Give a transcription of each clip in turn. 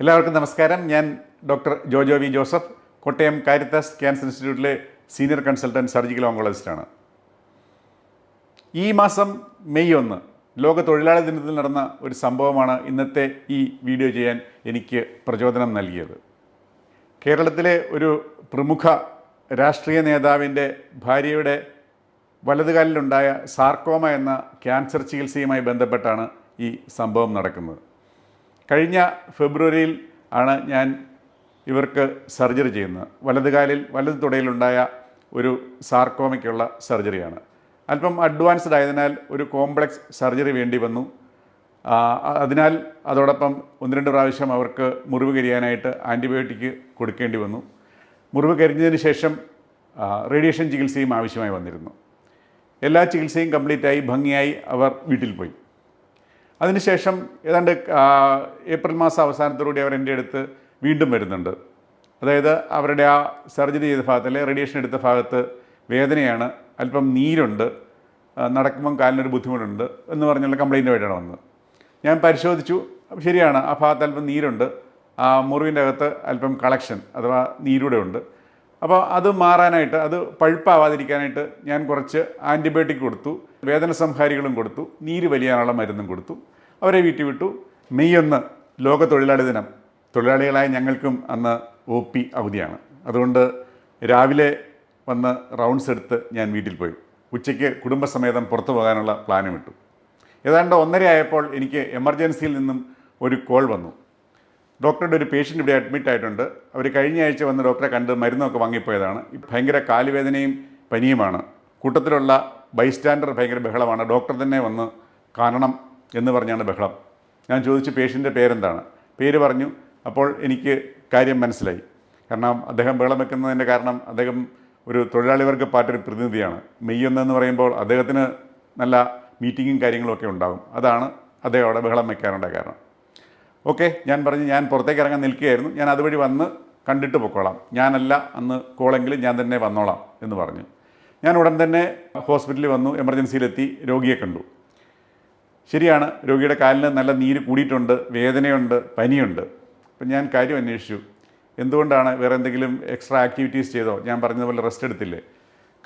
എല്ലാവർക്കും നമസ്കാരം. ഞാൻ doctor Jojo V Joseph Kottayam Caritas cancer ഇൻസ്റ്റിറ്റ്യൂട്ടിലെ സീനിയർ കൺസൾട്ടന്റ് സർജിക്കൽ ഓങ്കോളജിസ്റ്റാണ് ഈ മാസം മെയ് ഒന്ന് ലോക തൊഴിലാളി ദിനത്തിൽ നടന്ന ഒരു സംഭവമാണ് ഇന്നത്തെ ഈ വീഡിയോ ചെയ്യാൻ എനിക്ക് പ്രചോദനം നൽകിയത്. കേരളത്തിലെ ഒരു പ്രമുഖ രാഷ്ട്രീയ നേതാവിന്റെ ഭാര്യയുടെ വലതുകാലിലുണ്ടായ സാർക്കോമ എന്ന ക്യാൻസർ ചികിത്സയുമായി ബന്ധപ്പെട്ടാണ് ഈ സംഭവം നടക്കുന്നത്. കഴിഞ്ഞ ഫെബ്രുവരിയിൽ ആണ് ഞാൻ ഇവർക്ക് സർജറി ചെയ്യുന്നത്. വലതുകാലിൽ വലതു തുടയിലുണ്ടായ ഒരു സാർക്കോമയ്ക്കുള്ള സർജറിയാണ്. അല്പം അഡ്വാൻസ്ഡ് ആയതിനാൽ ഒരു കോംപ്ലക്സ് സർജറി വേണ്ടി വന്നു. അതിനാൽ അതോടൊപ്പം ഒന്ന് രണ്ട് പ്രാവശ്യം അവർക്ക് മുറിവ് കരിയാനായിട്ട് ആന്റിബയോട്ടിക് കൊടുക്കേണ്ടി വന്നു. മുറിവ് കരിഞ്ഞതിന് ശേഷം റേഡിയേഷൻ ചികിത്സയും ആവശ്യമായി വന്നിരുന്നു. എല്ലാ ചികിത്സയും കംപ്ലീറ്റായി ഭംഗിയായി അവർ വീട്ടിൽ പോയി. അതിനുശേഷം ഏതാണ്ട് ഏപ്രിൽ മാസം അവസാനത്തോടുകൂടി അവർ എന്റെ അടുത്ത് വീണ്ടും വരുന്നുണ്ട്. അതായത് അവരുടെ ആ സർജറി ചെയ്ത ഭാഗത്ത് അല്ലെങ്കിൽ റേഡിയേഷൻ എടുത്ത ഭാഗത്ത് വേദനയാണ് അല്പം നീരുണ്ട് നടക്കുമ്പം കാലിനൊരു ബുദ്ധിമുട്ടുണ്ട് എന്ന് പറഞ്ഞുള്ള കംപ്ലൈന്റുമായിട്ടാണ് വന്നത്. ഞാൻ പരിശോധിച്ചു ശരിയാണ് ആ ഭാഗത്ത് അല്പം നീരുണ്ട് ആ മുറിവിന്റെ അകത്ത് അല്പം കളക്ഷൻ അഥവാ നീരൂടെ ഉണ്ട്. അപ്പോൾ അത് മാറാനായിട്ട് അത് പഴുപ്പാവാതിരിക്കാനായിട്ട് ഞാൻ കുറച്ച് ആന്റിബയോട്ടിക് കൊടുത്തു. വേദന സംഹാരികളും കൊടുത്തു നീര് വലിയാനുള്ള മരുന്നും കൊടുത്തു. അവരെ വീട്ടിൽ വിട്ടു. മെയ് ഒന്ന് ലോക തൊഴിലാളി ദിനം. തൊഴിലാളികളായ ഞങ്ങൾക്കും അന്ന് ഒ പി അവധിയാണ്. അതുകൊണ്ട് രാവിലെ വന്ന് റൗണ്ട്സ് എടുത്ത് ഞാൻ വീട്ടിൽ പോയി. ഉച്ചയ്ക്ക് കുടുംബസമേതം പുറത്തു പോകാനുള്ള പ്ലാനും ഇട്ടു. ഏതാണ്ട് ഒന്നര ആയപ്പോൾ എനിക്ക് എമർജൻസിയിൽ നിന്നും ഒരു കോൾ വന്നു. ഡോക്ടറുടെ ഒരു പേഷ്യന്റ് ഇവിടെ അഡ്മിറ്റ് ആയിട്ടുണ്ട്. അവർ കഴിഞ്ഞ ആഴ്ച വന്ന് ഡോക്ടറെ കണ്ട് മരുന്നൊക്കെ വാങ്ങിപ്പോയതാണ്. ഭയങ്കര കാലുവേദനയും പനിയുമാണ്. കൂട്ടത്തിലുള്ള ബൈസ്റ്റാൻഡർ ഭയങ്കര ബഹളമാണ്. ഡോക്ടർ തന്നെ വന്ന് കാണണം എന്ന് പറഞ്ഞാണ് ബഹളം. ഞാൻ ചോദിച്ചു പേഷ്യന്റെ പേരെന്താണ്? പേര് പറഞ്ഞു അപ്പോൾ എനിക്ക് കാര്യം മനസ്സിലായി. കാരണം അദ്ദേഹം ബഹളം വെക്കുന്നതിന്റെ കാരണം അദ്ദേഹം ഒരു തൊഴിലാളി വർഗ പാർട്ടിയുടെ പ്രതിനിധിയാണ്. മെയ്യൊന്നെന്ന് പറയുമ്പോൾ അദ്ദേഹത്തിന് നല്ല മീറ്റിങ്ങും കാര്യങ്ങളൊക്കെ ഉണ്ടാകും. അതാണ് അദ്ദേഹം അവിടെ ബഹളം വെക്കാനുണ്ടായ കാരണം. ഓക്കെ ഞാൻ പറഞ്ഞു ഞാൻ പുറത്തേക്ക് ഇറങ്ങാൻ നിൽക്കുകയായിരുന്നു. ഞാൻ അതുവഴി വന്ന് കണ്ടിട്ട് പൊക്കോളാം. ഞാനല്ല അന്ന് കോളെങ്കിലും ഞാൻ തന്നെ വന്നോളാം എന്ന് പറഞ്ഞു. ഞാൻ ഉടൻ തന്നെ ഹോസ്പിറ്റലിൽ വന്നു എമർജൻസിയിലെത്തി രോഗിയെ കണ്ടു. ശരിയാണ് രോഗിയുടെ കാലിന് നല്ല നീര് കൂടിയിട്ടുണ്ട് വേദനയുണ്ട് പനിയുണ്ട്. അപ്പം ഞാൻ കാര്യം അന്വേഷിച്ചു. എന്തുകൊണ്ടാണ് വേറെ എന്തെങ്കിലും എക്സ്ട്രാ ആക്ടിവിറ്റീസ് ചെയ്തോ? ഞാൻ പറഞ്ഞതുപോലെ റെസ്റ്റ് എടുത്തില്ലേ?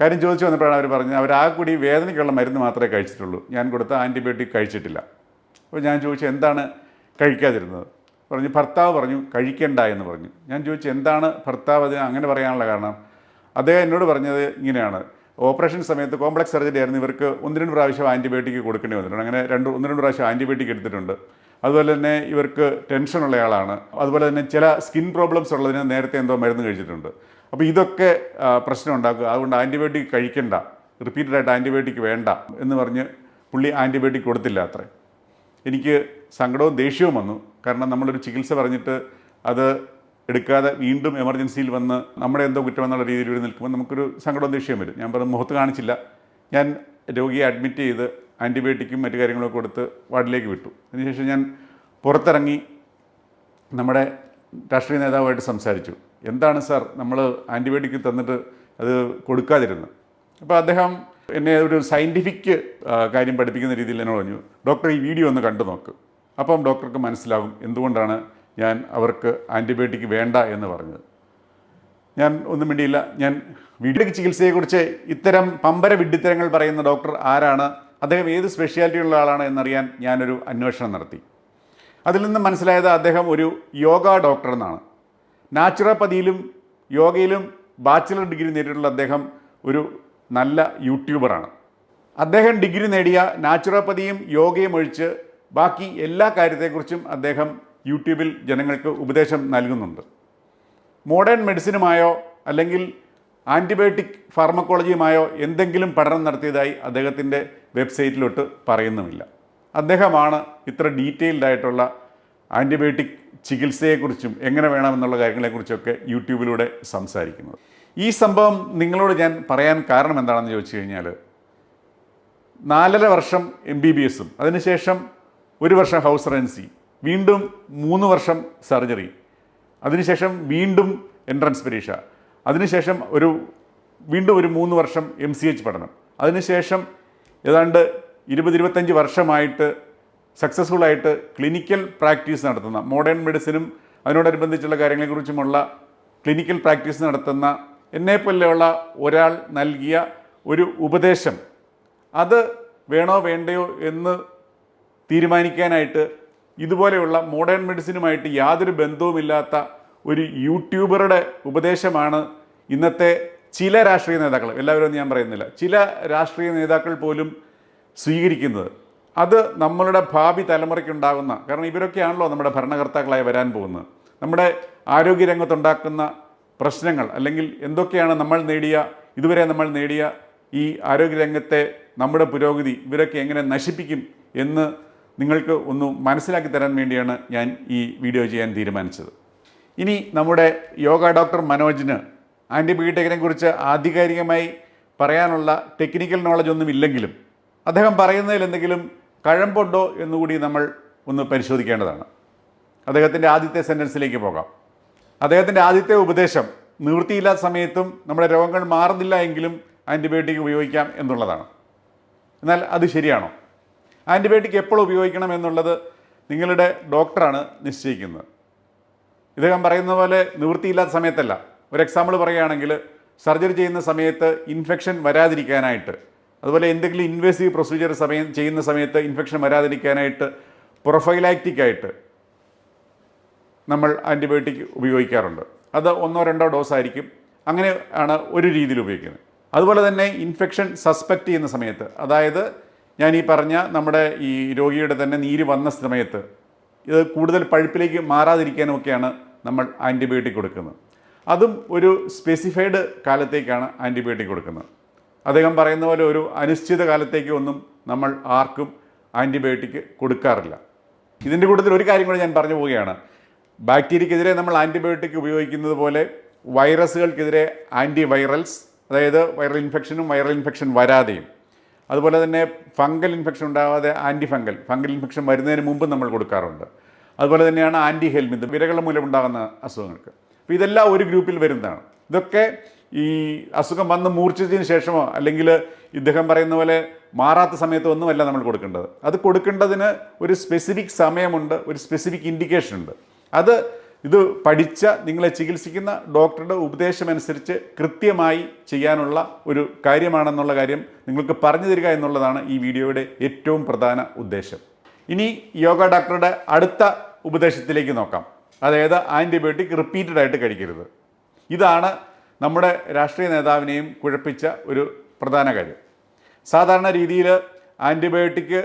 കാര്യം ചോദിച്ചു വന്നപ്പോഴാണ് അവർ പറഞ്ഞത് അവർ ആ കൂടി വേദനയ്ക്കുള്ള മരുന്ന് മാത്രമേ കഴിച്ചിട്ടുള്ളൂ. ഞാൻ കൊടുത്ത ആന്റിബയോട്ടിക് കഴിച്ചിട്ടില്ല. അപ്പോൾ ഞാൻ ചോദിച്ചു എന്താണ് കഴിക്കാതിരുന്നത്? പറഞ്ഞു ഭർത്താവ് പറഞ്ഞു കഴിക്കണ്ട എന്ന് പറഞ്ഞു. ഞാൻ ചോദിച്ചു എന്താണ് ഭർത്താവ് അത് അങ്ങനെ പറയാനുള്ള കാരണം? അദ്ദേഹം എന്നോട് പറഞ്ഞത് ഇങ്ങനെയാണ് ഓപ്പറേഷൻ സമയത്ത് കോംപ്ലക്സ് സർജറി ആയിരുന്നു. ഇവർക്ക് ഒന്ന് രണ്ട് പ്രാവശ്യം ആന്റിബയോട്ടിക് കൊടുക്കേണ്ടി വന്നിട്ടുണ്ട്. അങ്ങനെ രണ്ട് ഒന്ന് രണ്ട് പ്രാവശ്യം ആന്റിബയോട്ടിക് എടുത്തിട്ടുണ്ട്. അതുപോലെ തന്നെ ഇവർക്ക് ടെൻഷനുള്ള ആളാണ്. അതുപോലെ തന്നെ ചില സ്കിൻ പ്രോബ്ലംസ് ഉള്ളതിന് നേരത്തെ എന്തോ മരുന്ന് കഴിച്ചിട്ടുണ്ട്. അപ്പോൾ ഇതൊക്കെ പ്രശ്നം ഉണ്ടാക്കുക. അതുകൊണ്ട് ആന്റിബയോട്ടിക് കഴിക്കണ്ട. റിപ്പീറ്റഡായിട്ട് ആന്റിബയോട്ടിക് വേണ്ട എന്ന് പറഞ്ഞ് പുള്ളി ആന്റിബയോട്ടിക് കൊടുത്തില്ല അത്രേ. എനിക്ക് സങ്കടവും ദേഷ്യവും വന്നു. കാരണം നമ്മളൊരു ചികിത്സ പറഞ്ഞിട്ട് അത് എടുക്കാതെ വീണ്ടും എമർജൻസിയിൽ വന്ന് നമ്മുടെ എന്തോ കുറ്റമെന്നുള്ള രീതിയിൽ ഇവിടെ നിൽക്കുമ്പോൾ നമുക്കൊരു സങ്കടം ദേഷ്യം വരും. ഞാൻ പറഞ്ഞു മുഖത്ത് കാണിച്ചില്ല. ഞാൻ രോഗിയെ അഡ്മിറ്റ് ചെയ്ത് ആന്റിബയോട്ടിക്കും മറ്റു കാര്യങ്ങളൊക്കെ കൊടുത്ത് വാർഡിലേക്ക് വിട്ടു. അതിനുശേഷം ഞാൻ പുറത്തിറങ്ങി നമ്മുടെ രാഷ്ട്രീയ നേതാവുമായിട്ട് സംസാരിച്ചു. എന്താണ് സാർ നമ്മൾ ആന്റിബയോട്ടിക് തന്നിട്ട് അത് കൊടുക്കാതിരുന്നത്? അപ്പോൾ അദ്ദേഹം എന്നെ ഒരു സയന്റിഫിക് കാര്യം പഠിപ്പിക്കുന്ന രീതിയിൽ എന്നെ പറഞ്ഞു ഡോക്ടർ ഈ വീഡിയോ ഒന്ന് കണ്ടു നോക്ക്. അപ്പം ഡോക്ടർക്ക് മനസ്സിലാകും എന്തുകൊണ്ടാണ് ഞാൻ അവർക്ക് ആന്റിബയോട്ടിക് വേണ്ട എന്ന് പറഞ്ഞത്. ഞാൻ ഒന്നും വേണ്ടിയില്ല ഞാൻ വീട്ടിലേക്ക് ചികിത്സയെക്കുറിച്ച് ഇത്തരം പമ്പര വിഡ്ഢിത്തരങ്ങൾ പറയുന്ന ഡോക്ടർ ആരാണ്? അദ്ദേഹം ഏത് സ്പെഷ്യാലിറ്റി ഉള്ള ആളാണ് എന്നറിയാൻ ഞാനൊരു അന്വേഷണം നടത്തി. അതിൽ നിന്ന് മനസ്സിലായത് അദ്ദേഹം ഒരു യോഗ ഡോക്ടർ എന്നാണ്. നാച്ചുറോപ്പതിയിലും യോഗയിലും ബാച്ചിലർ ഡിഗ്രി നേടിയിട്ടുള്ള അദ്ദേഹം ഒരു നല്ല യൂട്യൂബറാണ് അദ്ദേഹം ഡിഗ്രി നേടിയ നാച്ചുറോപ്പതിയും യോഗയും ഒഴിച്ച് ബാക്കി എല്ലാ കാര്യത്തെക്കുറിച്ചും അദ്ദേഹം യൂട്യൂബിൽ ജനങ്ങൾക്ക് ഉപദേശം നൽകുന്നുണ്ട്. മോഡേൺ മെഡിസിനുമായോ അല്ലെങ്കിൽ ആന്റിബയോട്ടിക് ഫാർമക്കോളജിയുമായോ എന്തെങ്കിലും പഠനം നടത്തിയതായി അദ്ദേഹത്തിന്റെ വെബ്സൈറ്റിലോട്ട് പറയുന്നുമില്ല. അദ്ദേഹമാണ് ഇത്ര ഡീറ്റെയിൽഡ് ആയിട്ടുള്ള ആന്റിബയോട്ടിക് ചികിത്സയെക്കുറിച്ചും എങ്ങനെ വേണമെന്നുള്ള കാര്യങ്ങളെക്കുറിച്ചൊക്കെ യൂട്യൂബിലൂടെ സംസാരിക്കുന്നത്. ഈ സംഭവം നിങ്ങളോട് ഞാൻ പറയാൻ കാരണം എന്താണെന്ന് ചോദിച്ചു കഴിഞ്ഞാൽ നാലര വർഷം എം ബി ബി എസും അതിനുശേഷം ഒരു വർഷം ഹൗസ് റെൻസി വീണ്ടും മൂന്ന് വർഷം സർജറി. അതിനുശേഷം വീണ്ടും എൻട്രൻസ് പരീക്ഷ. അതിനുശേഷം ഒരു വീണ്ടും ഒരു മൂന്ന് വർഷം എം സി എച്ച് പഠനം. അതിനുശേഷം ഏതാണ്ട് ഇരുപത് ഇരുപത്തഞ്ച് വർഷമായിട്ട് സക്സസ്ഫുൾ ആയിട്ട് ക്ലിനിക്കൽ പ്രാക്ടീസ് നടത്തുന്ന മോഡേൺ മെഡിസിനും അതിനോടനുബന്ധിച്ചുള്ള കാര്യങ്ങളെക്കുറിച്ചുമുള്ള ക്ലിനിക്കൽ പ്രാക്ടീസ് നടത്തുന്ന എന്നെപ്പോലെയുള്ള ഒരാൾ നൽകിയ ഒരു ഉപദേശം. അത് വേണോ വേണ്ടയോ എന്ന് തീരുമാനിക്കാനായിട്ട് ഇതുപോലെയുള്ള മോഡേൺ മെഡിസിനുമായിട്ട് യാതൊരു ബന്ധവുമില്ലാത്ത ഒരു യൂട്യൂബറുടെ ഉപദേശമാണ് ഇന്നത്തെ ചില രാഷ്ട്രീയ നേതാക്കൾ. എല്ലാവരും ഞാൻ പറയുന്നില്ല. ചില രാഷ്ട്രീയ നേതാക്കൾ പോലും സ്വീകരിക്കുന്നത്. അത് നമ്മളുടെ ഭാവി തലമുറയ്ക്കുണ്ടാകുന്ന കാരണം ഇവരൊക്കെയാണല്ലോ നമ്മുടെ ഭരണകർത്താക്കളായി വരാൻ പോകുന്നത്. നമ്മുടെ ആരോഗ്യരംഗത്തുണ്ടാക്കുന്ന പ്രശ്നങ്ങൾ അല്ലെങ്കിൽ എന്തൊക്കെയാണ് നമ്മൾ നേടിയ ഇതുവരെ നമ്മൾ നേടിയ ഈ ആരോഗ്യരംഗത്തെ നമ്മുടെ പുരോഗതി ഇവരൊക്കെ എങ്ങനെ നശിപ്പിക്കും എന്ന് നിങ്ങൾക്ക് ഒന്ന് മനസ്സിലാക്കി തരാൻ വേണ്ടിയാണ് ഞാൻ ഈ വീഡിയോ ചെയ്യാൻ തീരുമാനിച്ചത്. ഇനി നമ്മുടെ യോഗ ഡോക്ടർ മനോജിന് ആന്റിബയോട്ടിക്കിനെ കുറിച്ച് ആധികാരികമായി പറയാനുള്ള ടെക്നിക്കൽ നോളജ് ഒന്നും ഇല്ലെങ്കിലും അദ്ദേഹം പറയുന്നതിൽ എന്തെങ്കിലും കഴമ്പുണ്ടോ എന്നുകൂടി നമ്മൾ ഒന്ന് പരിശോധിക്കേണ്ടതാണ്. അദ്ദേഹത്തിന്റെ ആദ്യത്തെ സെന്റൻസിലേക്ക് പോകാം. അദ്ദേഹത്തിന്റെ ആദ്യത്തെ ഉപദേശം നിവൃത്തിയില്ലാത്ത സമയത്തും നമ്മുടെ രോഗങ്ങൾ മാറുന്നില്ല എങ്കിലും ആന്റിബയോട്ടിക് ഉപയോഗിക്കാം എന്നുള്ളതാണ്. എന്നാൽ അത് ശരിയാണോ? ആന്റിബയോട്ടിക് എപ്പോൾ ഉപയോഗിക്കണം എന്നുള്ളത് നിങ്ങളുടെ ഡോക്ടറാണ് നിശ്ചയിക്കുന്നത്. ഇദ്ദേഹം പറയുന്ന പോലെ നിവൃത്തിയില്ലാത്ത സമയത്തല്ല. ഒരു എക്സാമ്പിൾ പറയുകയാണെങ്കിൽ സർജറി ചെയ്യുന്ന സമയത്ത് ഇൻഫെക്ഷൻ വരാതിരിക്കാനായിട്ട് അതുപോലെ എന്തെങ്കിലും ഇൻവേസീവ് പ്രൊസീജിയർ സമയം ചെയ്യുന്ന സമയത്ത് ഇൻഫെക്ഷൻ വരാതിരിക്കാനായിട്ട് പ്രൊഫൈലാക്റ്റിക്കായിട്ട് നമ്മൾ ആന്റിബയോട്ടിക് ഉപയോഗിക്കാറുണ്ട്. അത് ഒന്നോ രണ്ടോ ഡോസ് ആയിരിക്കും അങ്ങനെ ആണ് ഒരു രീതിയിൽ ഉപയോഗിക്കുന്നത്. അതുപോലെ തന്നെ ഇൻഫെക്ഷൻ സസ്പെക്റ്റ് ചെയ്യുന്ന സമയത്ത് അതായത് ഞാൻ ഈ പറഞ്ഞ നമ്മുടെ ഈ രോഗിയുടെ തന്നെ നീര് വന്ന സമയത്ത് ഇത് കൂടുതൽ പഴുപ്പിലേക്ക് മാറാതിരിക്കാനുമൊക്കെയാണ് നമ്മൾ ആന്റിബയോട്ടിക് കൊടുക്കുന്നത്. അതും ഒരു സ്പെസിഫൈഡ് കാലത്തേക്കാണ് ആന്റിബയോട്ടിക് കൊടുക്കുന്നത്. അദ്ദേഹം പറയുന്ന പോലെ ഒരു അനിശ്ചിത കാലത്തേക്ക് ഒന്നും നമ്മൾ ആർക്കും ആന്റിബയോട്ടിക് കൊടുക്കാറില്ല. ഇതിന്റെ കൂട്ടത്തിൽ ഒരു കാര്യം കൂടെ ഞാൻ പറഞ്ഞു പോവുകയാണ്. ബാക്ടീരിയക്കെതിരെ നമ്മൾ ആന്റിബയോട്ടിക് ഉപയോഗിക്കുന്നത് പോലെ വൈറസുകൾക്കെതിരെ ആന്റി വൈറൽസ് അതായത് വൈറൽ ഇൻഫെക്ഷനും വൈറൽ ഇൻഫെക്ഷൻ വരാതെയും അതുപോലെ തന്നെ ഫംഗൽ ഇൻഫെക്ഷൻ ഉണ്ടാവാതെ ആന്റി ഫംഗൽ ഫംഗൽ ഇൻഫെക്ഷൻ വരുന്നതിന് മുമ്പ് നമ്മൾ കൊടുക്കാറുണ്ട്. അതുപോലെ തന്നെയാണ് ആന്റി ഹെൽമിത് വിരകൾ മൂലമുണ്ടാകുന്ന അസുഖങ്ങൾക്ക്. അപ്പോൾ ഇതെല്ലാം ഒരു ഗ്രൂപ്പിൽ വരുന്നതാണ്. ഇതൊക്കെ ഈ അസുഖം വന്ന് മൂർച്ഛിച്ചതിന് ശേഷമോ അല്ലെങ്കിൽ ഇദ്ദേഹം പറയുന്ന പോലെ മാറാത്ത സമയത്തോ ഒന്നുമല്ല നമ്മൾ കൊടുക്കേണ്ടത്. അത് കൊടുക്കേണ്ടതിന് ഒരു സ്പെസിഫിക് സമയമുണ്ട് ഒരു സ്പെസിഫിക് ഇൻഡിക്കേഷൻ ഉണ്ട്. അത് ഇത് പഠിച്ച നിങ്ങളെ ചികിത്സിക്കുന്ന ഡോക്ടറുടെ ഉപദേശമനുസരിച്ച് കൃത്യമായി ചെയ്യാനുള്ള ഒരു കാര്യമാണെന്നുള്ള കാര്യം നിങ്ങൾക്ക് പറഞ്ഞു തരിക എന്നുള്ളതാണ് ഈ വീഡിയോയുടെ ഏറ്റവും പ്രധാന ഉദ്ദേശം. ഇനി യോഗ ഡോക്ടറുടെ അടുത്ത ഉപദേശത്തിലേക്ക് നോക്കാം. അതായത് ആന്റിബയോട്ടിക് റിപ്പീറ്റഡ് ആയിട്ട് കഴിക്കരുത്. ഇതാണ് നമ്മുടെ രാഷ്ട്രീയ നേതാവിനെയും കുഴപ്പിച്ച ഒരു പ്രധാന കാര്യം. സാധാരണ രീതിയിൽ ആന്റിബയോട്ടിക്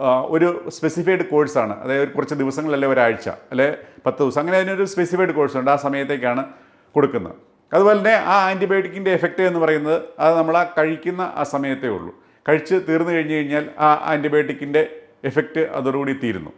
ഒരു സ്പെസിഫൈഡ് കോഴ്സാണ് അതായത് കുറച്ച് ദിവസങ്ങളല്ലേ ഒരാഴ്ച അല്ലെ പത്ത് ദിവസം. അങ്ങനെ അതിനൊരു സ്പെസിഫൈഡ് കോഴ്സ് ഉണ്ട്. ആ സമയത്തേക്കാണ് കൊടുക്കുന്നത്. അതുപോലെ തന്നെ ആ ആന്റിബയോട്ടിക്കിന്റെ എഫക്റ്റ് എന്ന് പറയുന്നത് അത് നമ്മൾ ആ കഴിക്കുന്ന ആ സമയത്തേ ഉള്ളൂ. കഴിച്ച് തീർന്നു കഴിഞ്ഞ് കഴിഞ്ഞാൽ ആ ആന്റിബയോട്ടിക്കിന്റെ എഫക്റ്റ് അതോടുകൂടി തീരുന്നു.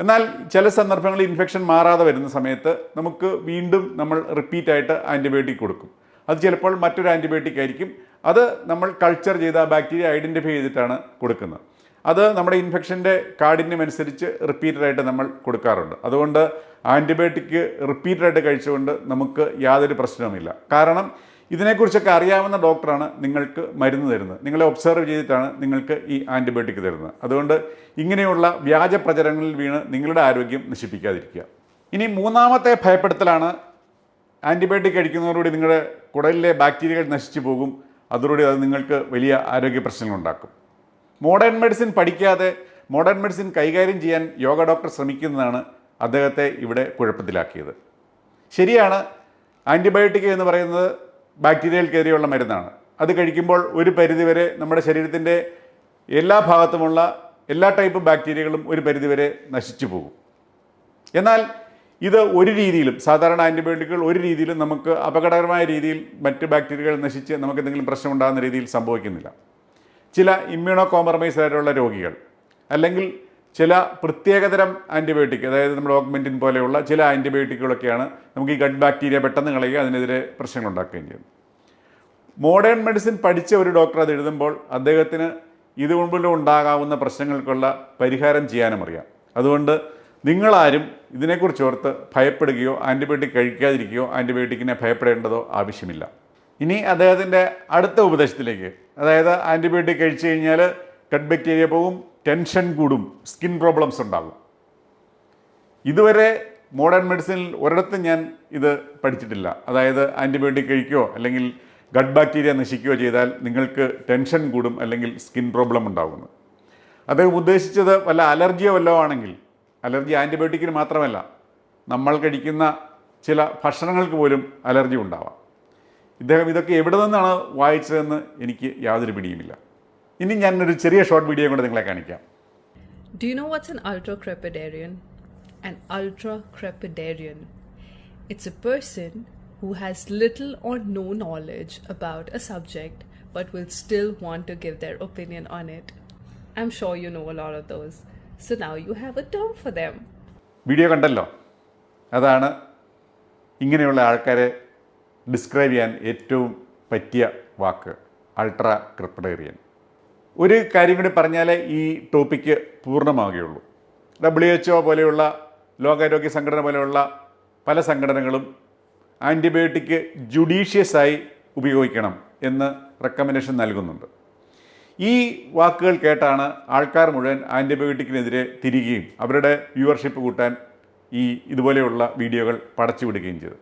എന്നാൽ ചില സന്ദർഭങ്ങളിൽ ഇൻഫെക്ഷൻ മാറാതെ വരുന്ന സമയത്ത് നമുക്ക് വീണ്ടും നമ്മൾ റിപ്പീറ്റായിട്ട് ആന്റിബയോട്ടിക് കൊടുക്കും. അത് ചിലപ്പോൾ മറ്റൊരു ആന്റിബയോട്ടിക് ആയിരിക്കും. അത് നമ്മൾ കൾച്ചർ ചെയ്ത ബാക്ടീരിയ ഐഡന്റിഫൈ ചെയ്തിട്ടാണ് കൊടുക്കുന്നത്. അത് നമ്മുടെ ഇൻഫെക്ഷന്റെ കാഠിന്യം അനുസരിച്ച് റിപ്പീറ്റഡായിട്ട് നമ്മൾ കൊടുക്കാറുണ്ട്. അതുകൊണ്ട് ആന്റിബയോട്ടിക് റിപ്പീറ്റഡായിട്ട് കഴിച്ചുകൊണ്ട് നമുക്ക് യാതൊരു പ്രശ്നവുമില്ല. കാരണം ഇതിനെക്കുറിച്ചൊക്കെ അറിയാവുന്ന ഡോക്ടറാണ് നിങ്ങൾക്ക് മരുന്ന് തരുന്നത്. നിങ്ങളെ ഒബ്സർവ് ചെയ്തിട്ടാണ് നിങ്ങൾക്ക് ഈ ആന്റിബയോട്ടിക് തരുന്നത്. അതുകൊണ്ട് ഇങ്ങനെയുള്ള വ്യാജ പ്രചരണങ്ങളിൽ വീണ് നിങ്ങളുടെ ആരോഗ്യം നശിപ്പിക്കാതിരിക്കുക. ഇനി മൂന്നാമത്തെ ഭയപ്പെടുത്തലാണ് ആന്റിബയോട്ടിക് കഴിക്കുന്നതോടുകൂടി നിങ്ങളുടെ കുടലിലെ ബാക്ടീരിയകൾ നശിച്ചു പോകും. അതോടുകൂടി അത് നിങ്ങൾക്ക് വലിയ ആരോഗ്യ പ്രശ്നങ്ങളുണ്ടാക്കും മോഡേൺ മെഡിസിൻ പഠിക്കാതെ മോഡേൺ മെഡിസിൻ കൈകാര്യം ചെയ്യാൻ യോഗ ഡോക്ടർ ശ്രമിക്കുന്നതാണ് അദ്ദേഹത്തെ ഇവിടെ കുഴപ്പത്തിലാക്കിയത്. ശരിയാണ് ആന്റിബയോട്ടിക് എന്ന് പറയുന്നത് ബാക്ടീരിയകൾക്കെതിരെയുള്ള മരുന്നാണ്. അത് കഴിക്കുമ്പോൾ ഒരു പരിധിവരെ നമ്മുടെ ശരീരത്തിന്റെ എല്ലാ ഭാഗത്തുമുള്ള എല്ലാ ടൈപ്പ് ബാക്ടീരിയകളും ഒരു പരിധിവരെ നശിച്ചു പോകും. എന്നാൽ ഇത് ഒരു രീതിയിലും സാധാരണ ആന്റിബയോട്ടിക്കുകൾ ഒരു രീതിയിലും നമുക്ക് അപകടകരമായ രീതിയിൽ മറ്റ് ബാക്ടീരിയകൾ നശിച്ച് നമുക്ക് എന്തെങ്കിലും പ്രശ്നം ഉണ്ടാകുന്ന രീതിയിൽ സംഭവിക്കുന്നില്ല. ചില ഇമ്മ്യൂണോ കോംപ്രമൈസ് ആയിട്ടുള്ള രോഗികൾ അല്ലെങ്കിൽ ചില പ്രത്യേകതരം ആന്റിബയോട്ടിക് അതായത് നമ്മുടെ ഓഗ്മെന്റിൻ പോലെയുള്ള ചില ആന്റിബയോട്ടിക്കുകളൊക്കെയാണ് നമുക്ക് ഈ ഗഡ് ബാക്ടീരിയ പെട്ടെന്ന് കളയുക അതിനെതിരെ പ്രശ്നങ്ങൾ ഉണ്ടാക്കുകയും ചെയ്യും. മോഡേൺ മെഡിസിൻ പഠിച്ച ഒരു ഡോക്ടർ അത് എഴുതുമ്പോൾ അദ്ദേഹത്തിന് ഇത് മുമ്പിലും ഉണ്ടാകാവുന്ന പ്രശ്നങ്ങൾക്കുള്ള പരിഹാരം ചെയ്യാനും അറിയാം. അതുകൊണ്ട് നിങ്ങളാരും ഇതിനെക്കുറിച്ച് ഓർത്ത് ഭയപ്പെടുകയോ ആന്റിബയോട്ടിക് കഴിക്കാതിരിക്കുകയോ ആന്റിബയോട്ടിക്കിനെ ഭയപ്പെടേണ്ടതോ ആവശ്യമില്ല. ഇനി അദ്ദേഹത്തിന്റെ അടുത്ത ഉപദേശത്തിലേക്ക്. അതായത് ആന്റിബയോട്ടിക് കഴിച്ചു കഴിഞ്ഞാൽ ടെഡ് ബാക്ടീരിയ പോകും ടെൻഷൻ കൂടും സ്കിൻ പ്രോബ്ലംസ് ഉണ്ടാകും. ഇതുവരെ മോഡേൺ മെഡിസിനിൽ ഒരിടത്തും ഞാൻ ഇത് പഠിച്ചിട്ടില്ല. അതായത് ആന്റിബയോട്ടിക് കഴിക്കുകയോ അല്ലെങ്കിൽ ഗഡ് ബാക്ടീരിയ നശിക്കുകയോ ചെയ്താൽ നിങ്ങൾക്ക് ടെൻഷൻ കൂടും അല്ലെങ്കിൽ സ്കിൻ പ്രോബ്ലം ഉണ്ടാകുന്നു. അദ്ദേഹം ഉദ്ദേശിച്ചത് വല്ല അലർജിയോ വല്ലതോ ആണെങ്കിൽ അലർജി ആന്റിബയോട്ടിക്കിന് മാത്രമല്ല നമ്മൾ കഴിക്കുന്ന ചില ഭക്ഷണങ്ങൾക്ക് പോലും അലർജി ഉണ്ടാവാം. ഇദ്ദേഹം ഇതൊക്കെ എവിടെ നിന്നാണ് വായിച്ചതെന്ന് എനിക്ക് യാതൊരു പിടിയുമില്ല ഇനി ഞാൻ ഒരു ചെറിയ ഷോർട്ട് വീഡിയോ കൂടെ നിങ്ങളെ കാണിക്കാം Do you know what's an ultracrepidarian? An ultracrepidarian. It's a person who has little or no knowledge about a subject but will still want to give their opinion on it. I'm sure you know a lot of those. So now you have a term for them. Video കണ്ടല്ലോ അതാണ് ഇങ്ങനെയുള്ള ആൾക്കാരെ describe ചെയ്യാൻ ഏറ്റവും പറ്റിയ വാക്ക് ultra ക്രിപ്പഡേറിയൻ ഒരു കാര്യം കൂടി പറഞ്ഞാലേ ഈ ടോപ്പിക്ക് പൂർണമാവുകയുള്ളൂ. ഡബ്ല്യു എച്ച് ഒ പോലെയുള്ള ലോകാരോഗ്യ സംഘടന പോലെയുള്ള പല സംഘടനകളും ആന്റിബയോട്ടിക് ജുഡീഷ്യസ് ആയി ഉപയോഗിക്കണം എന്ന് റെക്കമെൻഡേഷൻ നൽകുന്നുണ്ട്. ഈ വാക്കുകൾ കേട്ടാണ് ആൾക്കാർ മുഴുവൻ ആന്റിബയോട്ടിക്കിനെതിരെ തിരികുകയും അവരുടെ വ്യൂവർഷിപ്പ് കൂട്ടാൻ ഈ ഇതുപോലെയുള്ള വീഡിയോകൾ പടച്ചുവിടുകയും ചെയ്തു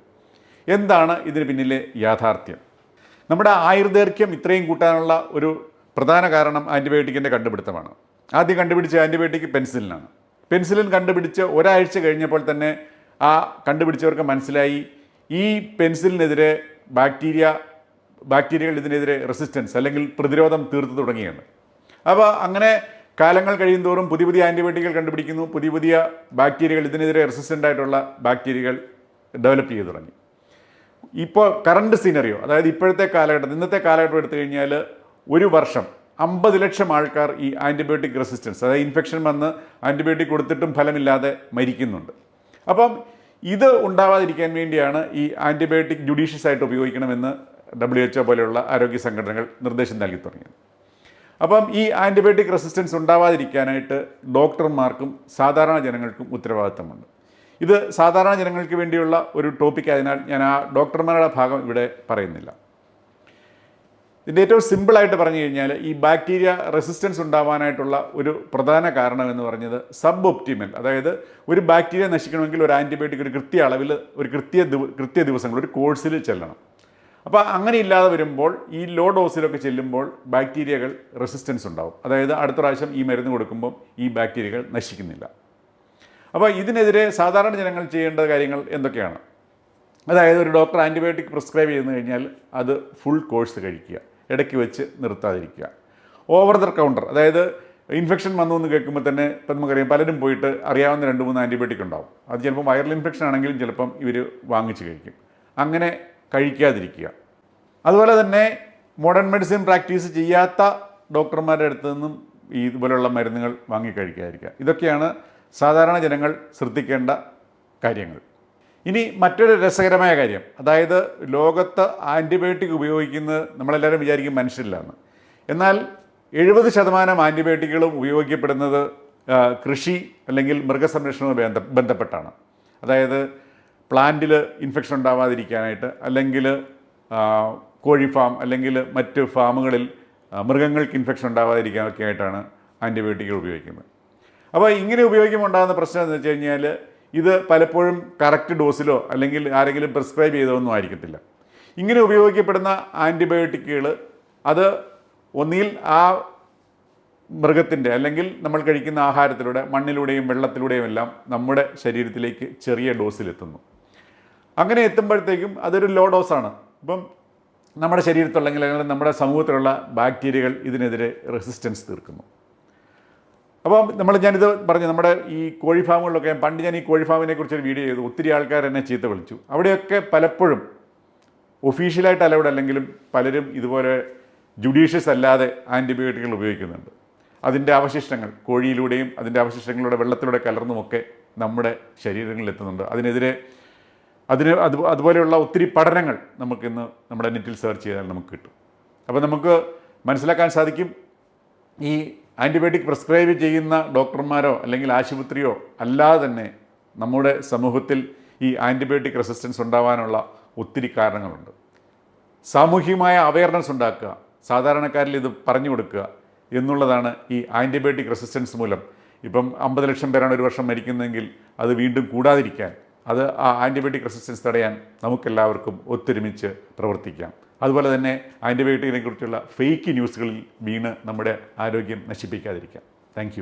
എന്താണ് ഇതിന് പിന്നിലെ യാഥാർത്ഥ്യം? നമ്മുടെ ആയുർദൈർഘ്യം ഇത്രയും കൂട്ടാനുള്ള ഒരു പ്രധാന കാരണം ആന്റിബയോട്ടിക്കിന്റെ കണ്ടുപിടുത്തമാണ്. ആദ്യം കണ്ടുപിടിച്ച ആന്റിബയോട്ടിക് പെൻസിലിനാണ്. പെൻസിലിൻ കണ്ടുപിടിച്ച് ഒരാഴ്ച കഴിഞ്ഞപ്പോൾ തന്നെ ആ കണ്ടുപിടിച്ചവർക്ക് മനസ്സിലായി ഈ പെൻസിലിനെതിരെ ബാക്ടീരിയ ബാക്ടീരിയകൾ ഇതിനെതിരെ റെസിസ്റ്റൻസ് അല്ലെങ്കിൽ പ്രതിരോധം തീർത്തു തുടങ്ങിയാണ്. അപ്പോൾ അങ്ങനെ കാലങ്ങൾ കഴിയുന്തോറും പുതിയ പുതിയ ആന്റിബയോട്ടിക്കുകൾ കണ്ടുപിടിക്കുന്നു പുതിയ പുതിയ ബാക്ടീരിയകൾ ഇതിനെതിരെ റെസിസ്റ്റന്റ് ആയിട്ടുള്ള ബാക്ടീരിയകൾ ഡെവലപ്പ് ചെയ്തു തുടങ്ങി. ഇപ്പോൾ കറണ്ട് സീനറിയോ അതായത് ഇപ്പോഴത്തെ കാലഘട്ടം ഇന്നത്തെ കാലഘട്ടം എടുത്തു കഴിഞ്ഞാൽ ഒരു വർഷം അമ്പത് ലക്ഷം ആൾക്കാർ ഈ ആന്റിബയോട്ടിക് റെസിസ്റ്റൻസ് അതായത് ഇൻഫെക്ഷൻ വന്ന് ആന്റിബയോട്ടിക് കൊടുത്തിട്ടും ഫലമില്ലാതെ മരിക്കുന്നുണ്ട്. അപ്പം ഇത് ഉണ്ടാവാതിരിക്കാൻ വേണ്ടിയാണ് ഈ ആന്റിബയോട്ടിക് ജുഡീഷ്യസ് ആയിട്ട് ഉപയോഗിക്കണമെന്ന് ഡബ്ല്യു എച്ച് ഒ പോലെയുള്ള ആരോഗ്യ സംഘടനകൾ നിർദ്ദേശം നൽകി തുടങ്ങിയത്. അപ്പം ഈ ആന്റിബയോട്ടിക് റെസിസ്റ്റൻസ് ഉണ്ടാവാതിരിക്കാനായിട്ട് ഡോക്ടർമാർക്കും സാധാരണ ജനങ്ങൾക്കും ഉത്തരവാദിത്തമുണ്ട്. ഇത് സാധാരണ ജനങ്ങൾക്ക് വേണ്ടിയുള്ള ഒരു ടോപ്പിക് ആയതിനാൽ ഞാൻ ആ ഡോക്ടർമാരുടെ ഭാഗം ഇവിടെ പറയുന്നില്ല. ഇതിന്റെ ഏറ്റവും സിമ്പിളായിട്ട് പറഞ്ഞു കഴിഞ്ഞാൽ ഈ ബാക്ടീരിയ റെസിസ്റ്റൻസ് ഉണ്ടാവാനായിട്ടുള്ള ഒരു പ്രധാന കാരണം എന്ന് പറഞ്ഞത് സബ് ഒപ്റ്റിമൽ അതായത് ഒരു ബാക്ടീരിയ നശിക്കണമെങ്കിൽ ഒരു ആന്റിബയോട്ടിക് ഒരു കൃത്യ അളവിൽ ഒരു കൃത്യ കൃത്യ ദിവസങ്ങൾ ഒരു കോഴ്സിൽ ചെല്ലണം. അപ്പോൾ അങ്ങനെ ഇല്ലാതെ വരുമ്പോൾ ഈ ലോ ഡോസിലൊക്കെ ചെല്ലുമ്പോൾ ബാക്ടീരിയകൾ റെസിസ്റ്റൻസ് ഉണ്ടാവും. അതായത് അടുത്ത പ്രാവശ്യം ഈ മരുന്ന് കൊടുക്കുമ്പോൾ ഈ ബാക്ടീരിയകൾ നശിക്കുന്നില്ല. അപ്പോൾ ഇതിനെതിരെ സാധാരണ ജനങ്ങൾ ചെയ്യേണ്ട കാര്യങ്ങൾ എന്തൊക്കെയാണ്? അതായത് ഒരു ഡോക്ടർ ആന്റിബയോട്ടിക് പ്രിസ്ക്രൈബ് ചെയ്യുന്നു കഴിഞ്ഞാൽ അത് ഫുൾ കോഴ്സ് കഴിക്കുക ഇടയ്ക്ക് വെച്ച് നിർത്താതിരിക്കുക. ഓവർ ദ കൗണ്ടർ അതായത് ഇൻഫെക്ഷൻ വന്നു എന്ന് കേൾക്കുമ്പോൾ തന്നെ ഇപ്പം നമുക്കറിയാം പലരും പോയിട്ട് അറിയാവുന്ന രണ്ട് മൂന്ന് ആന്റിബയോട്ടിക് ഉണ്ടാവും. അത് ചിലപ്പോൾ വൈറൽ ഇൻഫെക്ഷൻ ആണെങ്കിലും ചിലപ്പം ഇവർ വാങ്ങിച്ച് കഴിക്കും. അങ്ങനെ കഴിക്കാതിരിക്കുക. അതുപോലെ തന്നെ മോഡേൺ മെഡിസിൻ പ്രാക്ടീസ് ചെയ്യാത്ത ഡോക്ടർമാരുടെ അടുത്ത് നിന്നും ഇതുപോലെയുള്ള മരുന്നുകൾ വാങ്ങി കഴിക്കാതിരിക്കുക. ഇതൊക്കെയാണ് സാധാരണ ജനങ്ങൾ ശ്രദ്ധിക്കേണ്ട കാര്യങ്ങൾ. ഇനി മറ്റൊരു രസകരമായ കാര്യം. അതായത് ലോകത്ത് ആന്റിബയോട്ടിക് ഉപയോഗിക്കുന്നത് നമ്മളെല്ലാവരും വിചാരിക്കും മനുഷ്യരിലാണ് എന്നാൽ എഴുപത് ശതമാനം ആന്റിബയോട്ടിക്കുകളും ഉപയോഗിക്കപ്പെടുന്നത് കൃഷി അല്ലെങ്കിൽ മൃഗസംരക്ഷണവുമായി ബന്ധ ബന്ധപ്പെട്ടാണ്. അതായത് പ്ലാന്റിൽ ഇൻഫെക്ഷൻ ഉണ്ടാവാതിരിക്കാനായിട്ട് അല്ലെങ്കിൽ കോഴി ഫാം അല്ലെങ്കിൽ മറ്റ് ഫാമുകളിൽ മൃഗങ്ങൾക്ക് ഇൻഫെക്ഷൻ ഉണ്ടാവാതിരിക്കാനൊക്കെ ആയിട്ടാണ് ആന്റിബയോട്ടിക്കുകൾ ഉപയോഗിക്കുന്നത്. അപ്പോൾ ഇങ്ങനെ ഉപയോഗിക്കുമ്പോൾ ഉണ്ടാകുന്ന പ്രശ്നം എന്ന് വെച്ച് കഴിഞ്ഞാൽ ഇത് പലപ്പോഴും കറക്റ്റ് ഡോസിലോ അല്ലെങ്കിൽ ആരെങ്കിലും പ്രിസ്ക്രൈബ് ചെയ്തോ ഒന്നും ആയിരിക്കത്തില്ല. ഇങ്ങനെ ഉപയോഗിക്കപ്പെടുന്ന ആന്റിബയോട്ടിക്കുകൾ അത് ഒന്നിൽ ആ മൃഗത്തിന്റെ അല്ലെങ്കിൽ നമ്മൾ കഴിക്കുന്ന ആഹാരത്തിലൂടെ മണ്ണിലൂടെയും വെള്ളത്തിലൂടെയും എല്ലാം നമ്മുടെ ശരീരത്തിലേക്ക് ചെറിയ ഡോസിലെത്തുന്നു അങ്ങനെ എത്തുമ്പോഴത്തേക്കും അതൊരു ലോ ഡോസാണ് ഇപ്പം നമ്മുടെ ശരീരത്തുള്ള അല്ലെങ്കിൽ നമ്മുടെ സമൂഹത്തിലുള്ള ബാക്ടീരിയകൾ ഇതിനെതിരെ റെസിസ്റ്റൻസ് തീർക്കുന്നു. അപ്പം നമ്മൾ ഞാനിത് പറഞ്ഞു നമ്മുടെ ഈ കോഴി ഫാമുകളിലൊക്കെ പണ്ട് ഞാൻ ഈ കോഴി ഫാമിനെ കുറിച്ചൊരു വീഡിയോ ചെയ്തു. ഒത്തിരി ആൾക്കാർ എന്നെ ചീത്ത വിളിച്ചു. അവിടെയൊക്കെ പലപ്പോഴും ഒഫീഷ്യലായിട്ട് അലൗഡ് അല്ലെങ്കിലും പലരും ഇതുപോലെ ജുഡീഷ്യസ് അല്ലാതെ ആന്റിബയോട്ടിക്കുകൾ ഉപയോഗിക്കുന്നുണ്ട്. അതിന്റെ അവശിഷ്ടങ്ങൾ കോഴിയിലൂടെയും അതിന്റെ അവശിഷ്ടങ്ങളുടെ വെള്ളത്തിലൂടെ കലർന്നുമൊക്കെ നമ്മുടെ ശരീരങ്ങളിൽ എത്തുന്നുണ്ട്. അതിനെതിരെ അതിന് അത് അതുപോലെയുള്ള ഒത്തിരി പഠനങ്ങൾ നമുക്കിന്ന് നമ്മുടെ നെറ്റിൽ സെർച്ച് ചെയ്താൽ നമുക്ക് കിട്ടും. അപ്പോൾ നമുക്ക് മനസ്സിലാക്കാൻ സാധിക്കും ഈ ആന്റിബയോട്ടിക് പ്രിസ്ക്രൈബ് ചെയ്യുന്ന ഡോക്ടർമാരോ അല്ലെങ്കിൽ ആശുപത്രിയോ അല്ലാതെ തന്നെ നമ്മുടെ സമൂഹത്തിൽ ഈ ആന്റിബയോട്ടിക് റെസിസ്റ്റൻസ് ഉണ്ടാവാനുള്ള ഒത്തിരി കാരണങ്ങളുണ്ട്. സാമൂഹികമായ അവയർനെസ് ഉണ്ടാക്കുക സാധാരണക്കാരിൽ ഇത് പറഞ്ഞു കൊടുക്കുക എന്നുള്ളതാണ് ഈ ആന്റിബയോട്ടിക് റെസിസ്റ്റൻസ് മൂലം. ഇപ്പം അമ്പത് ലക്ഷം പേരാണ് ഒരു വർഷം മരിക്കുന്നതെങ്കിൽ അത് വീണ്ടും കൂടാതിരിക്കാൻ അത് ആ ആന്റിബയോട്ടിക് റെസിസ്റ്റൻസ് തടയാൻ നമുക്കെല്ലാവർക്കും ഒത്തൊരുമിച്ച് പ്രവർത്തിക്കാം. അതുപോലെ തന്നെ ആന്റിബയോട്ടിക്കിനെ കുറിച്ചുള്ള ഫേക്ക് ന്യൂസുകളിൽ വീണ് നമ്മുടെ ആരോഗ്യം നശിപ്പിക്കാതിരിക്കാം. താങ്ക്